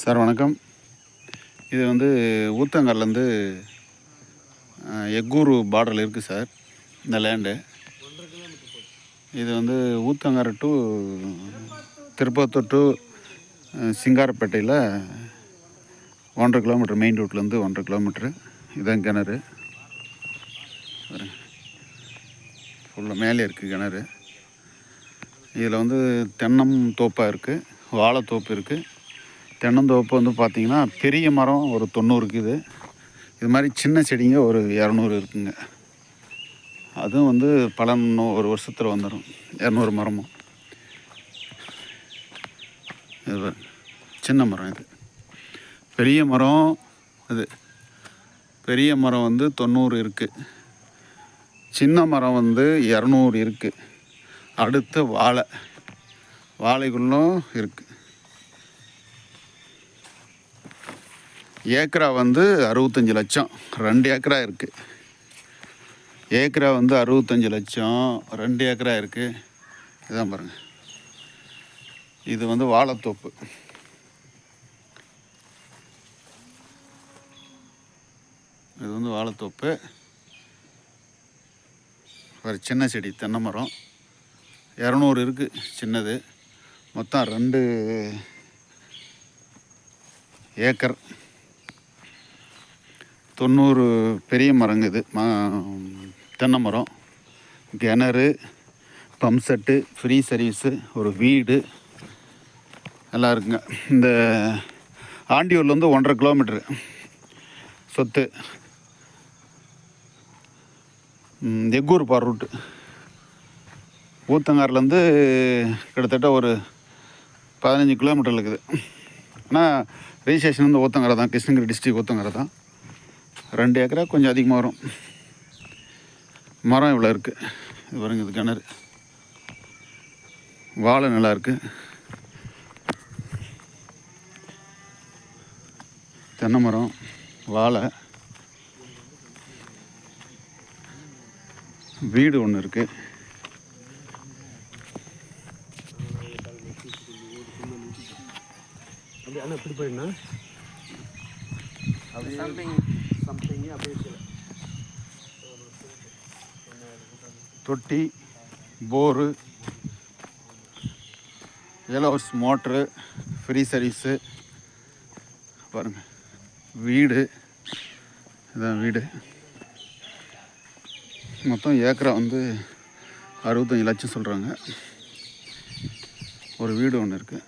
Sir வணக்கம். இது வந்து ஊத்தங்கல்லேருந்து எக்கூர் பார்டரில் இருக்குது சார் இந்த லேண்டு இது வந்து ஊத்தங்கரை டு திருப்பத்தூர் டு சிங்காரப்பேட்டையில் ஒன்றரை கிலோமீட்டர் மெயின் ரோட்லேருந்து ஒன்றரை கிலோமீட்ரு இதான் கிணறு. ஃபுல்லாக மேலே இருக்குது கிணறு. இதில் வந்து தென்னம் தோப்பாக இருக்குது வாழைத்தோப்பு இருக்குது தென்னந்தோப்பு வந்து பார்த்திங்கன்னா பெரிய மரம் ஒரு தொண்ணூறு இருக்குது. இது மாதிரி சின்ன செடிங்க ஒரு இரநூறு இருக்குங்க. அதுவும் வந்து பலன் ஒரு வருஷத்தில் வந்துடும் இரநூறு மரமும். இது சின்ன மரம் இது. பெரிய மரம் இது. பெரிய மரம் வந்து தொண்ணூறு இருக்குது சின்ன மரம் வந்து இரநூறு இருக்குது அடுத்து வாழை. வாழைக்குள்ளும் இருக்குது ஏக்கரா வந்து அறுபத்தஞ்சி லட்சம். ரெண்டு ஏக்கரா இருக்குது ஏக்கரா வந்து அறுபத்தஞ்சி லட்சம். ரெண்டு ஏக்கரா இருக்குது இதான் பாருங்கள் இது வந்து வாழைத்தோப்பு. இது வந்து வாழைத்தோப்பு. ஒரு சின்ன செடி தென்னை மரம். இரநூறு இருக்குது சின்னது. மொத்தம் ரெண்டு ஏக்கர். தொண்ணூறு பெரிய மரங்க இது. மா தென்னை மரம் கிணறு பம்ப் செட்டு ஃப்ரீ சர்வீஸு ஒரு வீடு எல்லாம் இருக்குங்க. இந்த ஆண்டியூர்லேருந்து ஒன்றரை கிலோமீட்ரு சொத்து. எக்கூர் பார் ரூட்டு. ஊத்தங்கார்லேருந்து கிட்டத்தட்ட ஒரு பதினஞ்சு கிலோமீட்டர் இருக்குது. ஆனால் ரெஜிஸ்ட்ரேஷன் வந்து ஊத்தங்கரை தான் கிருஷ்ணகிரி டிஸ்ட்ரிக் ஊத்தங்கரை தான். ரெண்டு ஏக்கரா கொஞ்சம் அதிகமாக வரும். மரம் இவ்வளோ இருக்குது இது பாருங்க இது கிணறு. வாழை நல்லா இருக்குது தென்னை மரம் வாழை. வீடு ஒன்று இருக்குது அப்படியே அண்ணா இப்படி போயிடுண்ணா. அப்படியே சம்திங் அப்படியே தொட்டி போரு எலோஸ் மோட்ரு ஃப்ரீ சர்வீஸு பாருங்கள் வீடு இதான் வீடு. மொத்தம் ஏக்கரா வந்து அறுபத்தஞ்சி லட்சம் சொல்கிறாங்க ஒரு வீடு ஒன்று இருக்குது